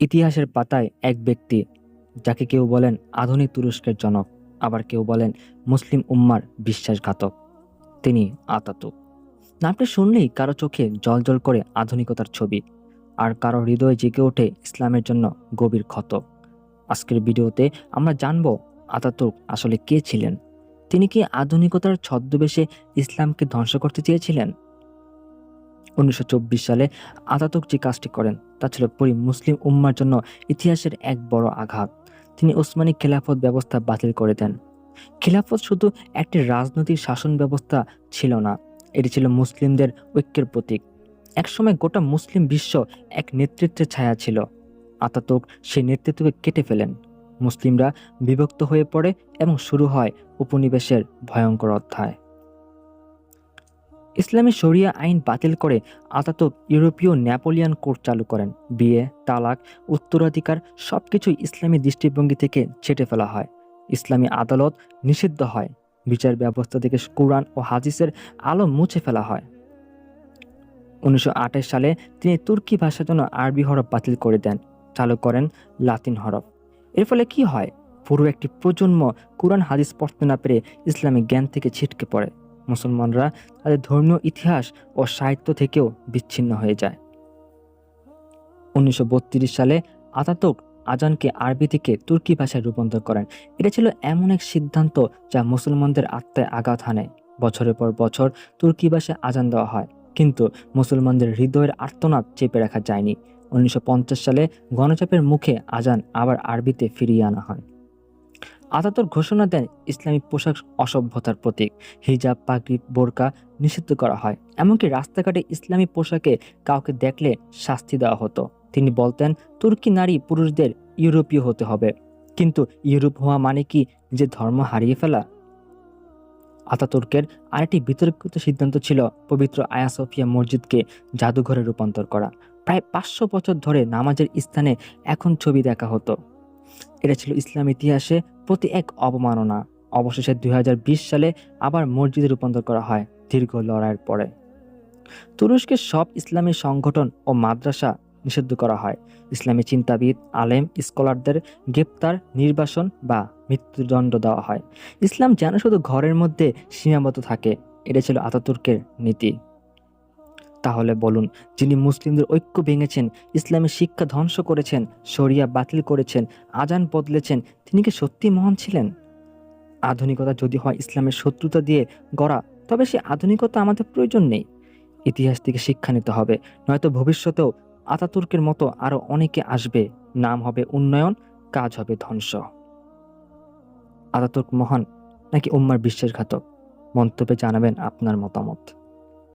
ইতিহাসের পাতায় এক ব্যক্তি, যাকে কেউ বলেন আধুনিক তুরস্কের জনক, আবার কেউ বলেন মুসলিম উম্মার বিশ্বাসঘাতক, তিনি আতাতুক। নামটা শুনলেই কারও চোখে জল করে আধুনিকতার ছবি, আর কারও হৃদয়ে জেগে ওঠে ইসলামের জন্য গভীর ক্ষত। আজকের ভিডিওতে আমরা জানব আতাতুর্ক আসলে কে ছিলেন? তিনি কি আধুনিকতার ছদ্মবেশে ইসলামকে ধ্বংস করতে চেয়েছিলেন? উনিশশো চব্বিশ সালে আতাতুর্ক যে কাজটি করেন, তা ছিল পুরি মুসলিম উম্মার জন্য ইতিহাসের এক বড় আঘাত। তিনি ওসমানী খেলাফত ব্যবস্থা বাতিল করে দেন। খিলাফত শুধু একটি রাজনৈতিক শাসন ব্যবস্থা ছিল না, এটি ছিল মুসলিমদের ঐক্যের প্রতীক। একসময় গোটা মুসলিম বিশ্ব এক নেতৃত্বের ছায়া ছিল। আতাতুর্ক সেই নেতৃত্বকে কেটে ফেলেন। মুসলিমরা বিভক্ত হয়ে পড়ে এবং শুরু হয় উপনিবেশের ভয়ঙ্কর অধ্যায়। ইসলামী শরিয়া আইন বাতিল করে আতাতুর্ক ইউরোপীয় ন্যাপোলিয়ান কোর্ট চালু করেন। বিয়ে, তালাক, উত্তরাধিকার সবকিছুই ইসলামী দৃষ্টিভঙ্গি থেকে ছেটে ফেলা হয়। ইসলামী আদালত নিষিদ্ধ হয়। বিচার ব্যবস্থা থেকে কোরআন ও হাদিসের আলো মুছে ফেলা হয়। উনিশশো আঠাশ সালে তিনি তুর্কি ভাষার জন্য আরবি হরফ বাতিল করে দেন। চালু করেন লাতিন হরফ। এর ফলে কি হয়? পুরো একটি প্রজন্ম কোরআন হাদিস পড়তে না পেরে ইসলামিক জ্ঞান থেকে ছিটকে পড়ে। মুসলমানরা তাদের ধর্মীয় ইতিহাস ও সাহিত্য থেকেও বিচ্ছিন্ন হয়ে যায়। উনিশশো বত্রিশ সালে আতাতুর্ক আজানকে আরবি থেকে তুর্কি ভাষায় রূপান্তর করেন। এটা ছিল এমন এক সিদ্ধান্ত যা মুসলমানদের আত্মায় আঘাত হানে। বছরের পর বছর তুর্কি ভাষায় আজান দেওয়া হয়, কিন্তু মুসলমানদের হৃদয়ের আর্তনাদ চেপে রাখা যায়নি। উনিশশো পঞ্চাশ সালে গণচাপের মুখে আজান আবার আরবিতে ফিরিয়ে আনা হয়। আতাতুর ঘোষণা দেন ইসলামিক পোশাক অসভ্যতার প্রতীক। হিজাব, পাগড়ি, বোরকা নিষিদ্ধ করা হয়। এমনকি রাস্তাঘাটে ইসলামী পোশাকে কাউকে দেখলে শাস্তি দেওয়া হতো। তিনি বলতেন, তুর্কি নারী পুরুষদের ইউরোপীয় হতে হবে। কিন্তু ইউরোপ হওয়া মানে কি যে ধর্ম হারিয়ে ফেলা? আতাতুর্কের আরেকটি বিতর্কিত সিদ্ধান্ত ছিল পবিত্র আয়া সফিয়া মসজিদকে জাদুঘরে রূপান্তর করা। প্রায় পাঁচশো বছর ধরে নামাজের স্থানে এখন ছবি দেখা হতো। এটা ছিল ইসলাম ইতিহাসে প্রতি এক অবমাননা। অবশেষে দুই হাজার বিশ সালে আবার মসজিদে রূপান্তর করা হয় দীর্ঘ লড়াইয়ের পরে। তুরস্কের সব ইসলামী সংগঠন ও মাদ্রাসা নিষিদ্ধ করা হয়। ইসলামী চিন্তাবিদ, আলেম, স্কলারদের গ্রেপ্তার, নির্বাসন বা মৃত্যুদণ্ড দেওয়া হয়। ইসলাম যেন শুধু ঘরের মধ্যে সীমাবদ্ধ থাকে, এটা ছিল আতাতুর্কের নীতি। তাহলে বলুন, যিনি মুসলিমদের ঐক্য ভেঙেছেন ইসলামের শিক্ষা ধ্বংস করেছেন, শরিয়া বাতিল করেছেন, আজান বদলেছেন, তিনি কি সত্যি মহান ছিলেন? আধুনিকতা যদি হয় ইসলামের শত্রুতা দিয়ে গড়া, তবে সে আধুনিকতা আমাদের প্রয়োজন নেই। ইতিহাস থেকে শিক্ষা নিতে হবে, নয়তো ভবিষ্যতেও আতাতুর্কের মতো আরও অনেকে আসবে। নাম হবে উন্নয়ন, কাজ হবে ধ্বংস। আতাতুর্ক মহান নাকি উম্মার বিশ্বাসঘাতক? মন্তব্যে জানাবেন আপনার মতামত।